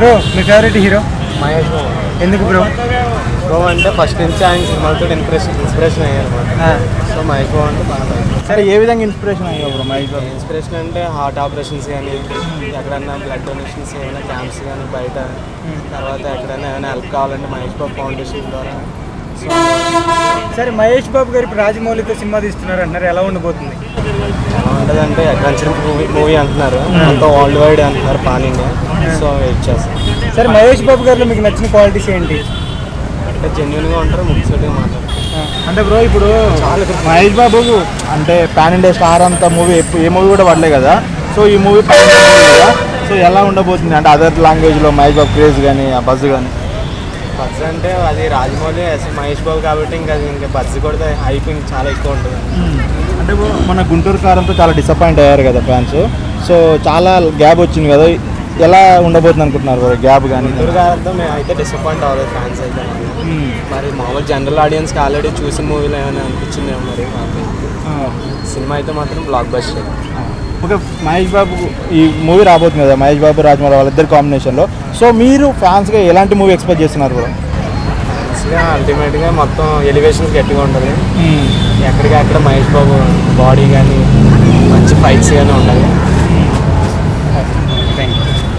Bro మీ favourite hero Mahesh Babu. ఎందుకు bro bro అంటే ఫస్ట్ నుంచి ఆయన సినిమాలతో ఇన్స్పిరేషన్ ఇన్స్పిరేషన్ అయ్యారు సో మహేష్ బాబు అంటే బాగా సరే ఏ విధంగా ఇన్స్పిరేషన్ అయ్యావు బ్రో మహేష్ బాబు? ఇన్స్పిరేషన్ అంటే హార్ట్ ఆపరేషన్స్ కానీ ఎక్కడన్నా బ్లడ్ డొనేషన్స్ ఏమైనా క్యాంప్స్ కానీ బయట తర్వాత ఎక్కడైనా ఏమైనా హెల్ప్ కావాలంటే మహేష్ బాబు ఫౌండేషన్ ద్వారా. సరే మహేష్ బాబు గారు ఇప్పుడు రాజమౌళితో సినిమా తీస్తున్నారు అంటున్నారు ఎలా ఉండబోతుంది అంటే అడ్వెంచర్ మూవీ మూవీ అంటున్నారు. అంతా వరల్డ్ వైడ్ అంటున్నారు పాన్ ఇండియా. సో వెయిట్ చేస్తాం. సరే మహేష్ బాబు గారిలో మీకు నచ్చిన క్వాలిటీస్ ఏంటి? అంటే జెన్యున్గా ఉంటారు ముఖ్యంగా మాట్లాడతారు అంటే బ్రో ఇప్పుడు మహేష్ బాబు అంటే పాన్ ఇండియా స్టార్ అంత మూవీ ఏ మూవీ కూడా పడలే కదా. సో ఈ మూవీ కదా. సో ఎలా ఉండబోతుంది? అంటే అదర్ లాంగ్వేజ్లో మహేష్ బాబు క్రేజ్ కానీ ఆ బజ్ కానీ బజ్ అంటే అది రాజమౌళి మహేష్ బాబు కాబట్టి ఇంకా ఇంకా బజ్ కూడా హైపింగ్ చాలా ఎక్కువ ఉంటుంది అంటే మన గుంటూరు కారంతో చాలా డిసప్పాయింట్ అయ్యారు కదా ఫ్యాన్స్ సో చాలా గ్యాప్ వచ్చింది కదా. ఎలా ఉండబోతుంది అనుకుంటున్నారు బ్రో గ్యాప్ కానీ గుంటూరు గారితో మేము అయితే డిసప్పాయింట్ అవ్వలేదు ఫ్యాన్స్ అయితే. మరి. మరి మామూలు జనరల్ ఆడియన్స్కి ఆల్రెడీ చూసిన మూవీలో ఏమైనా అనిపించిందేమో మరి సినిమా అయితే మాత్రం blockbuster okay Mahesh Babu ఈ మూవీ రాబోతుంది కదా మహేష్ బాబు రాజమౌళి వాళ్ళిద్దరు కాంబినేషన్లో సో మీరు ఫ్యాన్స్గా ఎలాంటి మూవీ ఎక్స్పెక్ట్ చేస్తున్నారు బ్రో ఫ్యాన్స్గా అల్టిమేట్గా మొత్తం ఎలివేషన్స్ గట్టిగా ఉంటుంది. ఎక్కడికక్కడ మహేష్ బాబు బాడీ కానీ మంచి ఫైట్స్ కానీ ఉండదు